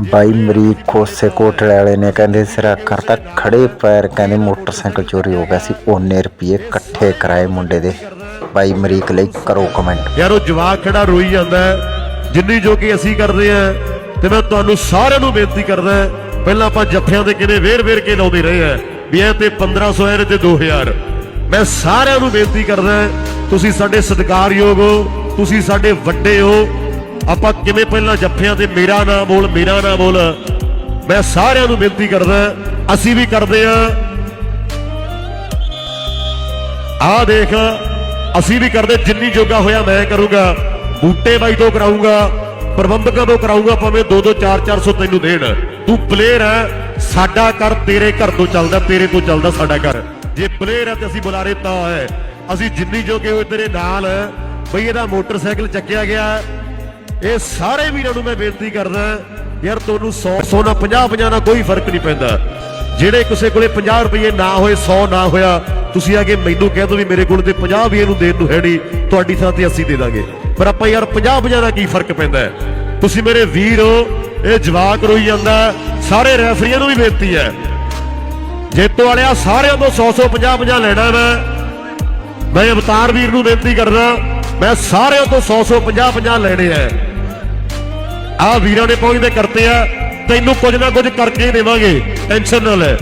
ਬਾਈ ਮਰੀਕ ਕੋਸੇ ਕੋਟਲੇ ਵਾਲੇ ਨੇ ਕਹਿੰਦੇ ਸਿਰਾ ਕਰਤਾ ਖੜੇ ਪੈਰ ਕਹਿੰਦੇ ਮੋਟਰਸਾਈਕਲ ਚੋਰੀ ਹੋ ਗਿਆ ਸੀ, ਉਹਨੇ ਰੁਪਏ ਇਕੱਠੇ ਕਰਾਏ ਮੁੰਡੇ ਦੇ। ਬਾਈ ਮਰੀਕ ਲਈ ਕਰੋ ਕਮੈਂਟ ਯਾਰ, ਉਹ ਜਵਾਕ ਖੜਾ ਰੋਈ ਜਾਂਦਾ ਜਿੰਨੀ ਜੋ ਕਿ ਅਸੀਂ ਕਰਦੇ ਆ ਤੇ ਮੈਂ ਤੁਹਾਨੂੰ ਸਾਰਿਆਂ ਨੂੰ ਬੇਨਤੀ ਕਰਦਾ ਪਹਿਲਾਂ ਆਪਾਂ ਜੱਫਿਆਂ ਦੇ ਕਿਨੇ ਵੇਰ ਵੇਰ ਕੇ ਲਾਉਂਦੇ ਰਹੇ ਆ ਵੀ ਇਹ ਤੇ 1500 ਐ ਤੇ 2000 ਮੈਂ ਸਾਰਿਆਂ ਨੂੰ ਬੇਨਤੀ ਕਰਦਾ ਤੁਸੀਂ ਸਾਡੇ ਸਤਿਕਾਰਯੋਗ ਹੋ, ਤੁਸੀਂ ਸਾਡੇ ਵੱਡੇ ਹੋ ਆਪਾਂ ਕਿਵੇਂ ਪਹਿਲਾਂ ਜੱਫਿਆਂ ਤੇ ਮੇਰਾ ਨਾਮ ਬੋਲ, ਮੇਰਾ ਨਾਮ ਬੋਲ। ਮੈਂ ਸਾਰਿਆਂ ਨੂੰ ਬੇਨਤੀ ਕਰਦਾ, ਅਸੀਂ ਵੀ ਕਰਦੇ ਆ ਆ ਦੇਖ, ਅਸੀਂ ਵੀ ਕਰਦੇ, ਜਿੰਨੀ ਜੋਗਾ ਹੋਇਆ ਮੈਂ ਕਰੂੰਗਾ। ਬੂਟੇ ਬਾਈ ਤੋਂ ਕਰਾਉਂਗਾ ਪ੍ਰਬੰਧਕਾਂ ਤੋਂ ਕਰਾਉਂਗਾ ਭਾਵੇਂ 2 2 4 400 ਤੈਨੂੰ ਦੇਣ। ਤੂੰ ਪਲੇਅਰ ਹੈ, ਸਾਡਾ ਘਰ ਤੇਰੇ ਘਰ ਤੋਂ ਚੱਲਦਾ, ਤੇਰੇ ਤੋਂ ਚੱਲਦਾ ਸਾਡਾ ਘਰ। ਜੇ ਪਲੇਅਰ ਹੈ ਤੇ ਅਸੀਂ ਬੁਲਾਰੇ ਤਾਂ ਹੈ। ਅਸੀਂ ਜਿੰਨੀ ਜੋਗੇ ਹੋਏ ਤੇਰੇ ਨਾਲ, ਬਈ ਇਹਦਾ ਮੋਟਰਸਾਈਕਲ ਚੱਕਿਆ ਗਿਆ ਇਹ ਸਾਰੇ ਵੀਰਾਂ ਨੂੰ ਮੈਂ ਬੇਨਤੀ ਕਰਦਾ ਯਾਰ ਤੁਹਾਨੂੰ 100 100 ਨਾਲ 50 50 ਨਾਲ ਕੋਈ ਫ਼ਰਕ ਨਹੀਂ ਪੈਂਦਾ। ਜਿਹੜੇ ਕਿਸੇ ਕੋਲੇ 50 ਰੁਪਏ ਨਾ ਹੋਏ 100 ਨਾ ਹੋਇਆ, ਤੁਸੀਂ ਆ ਕੇ ਮੈਨੂੰ ਕਹਿ ਦੋ ਵੀ ਮੇਰੇ ਕੋਲ ਤੇ 50 ਵੀ ਇਹਨੂੰ ਦੇਣ ਨੂੰ ਹੈ ਨਹੀਂ, ਤੁਹਾਡੀ ਥਾਂ ਤੇ ਅਸੀਂ ਦੇ ਦਾਂਗੇ। ਪਰ ਆਪਾਂ ਯਾਰ 50 50 ਨਾਲ ਕੀ ਫ਼ਰਕ ਪੈਂਦਾ ਤੁਸੀਂ ਮੇਰੇ ਵੀਰ ਹੋ, ਇਹ ਜਵਾਕ ਰੋਈ ਜਾਂਦਾ ਸਾਰੇ ਰੈਫਰੀਆਂ ਨੂੰ ਵੀ ਬੇਨਤੀ ਹੈ। ਜੇਤੂ ਵਾਲਿਆ ਸਾਰਿਆਂ ਤੋਂ 100 100 50 50 ਲੈਣਾ ਮੈਂ। ਮੈਂ ਅਵਤਾਰ ਵੀਰ ਨੂੰ ਬੇਨਤੀ ਕਰਦਾ, ਮੈਂ ਸਾਰਿਆਂ ਤੋਂ 100 100 50 50 ਲੈਣੇ ਆ ਆ ਵੀਰਾਂ ਨੇ ਪਹੁੰਚਦੇ ਕਰਤੇ ਆ। ਤੈਨੂੰ ਕੁਝ ਨਾ ਕੁਝ ਕਰਕੇ ਹੀ ਦੇਵਾਂਗੇ। ਟੈਨਸ਼ਨ ਨਾ ਲੈ।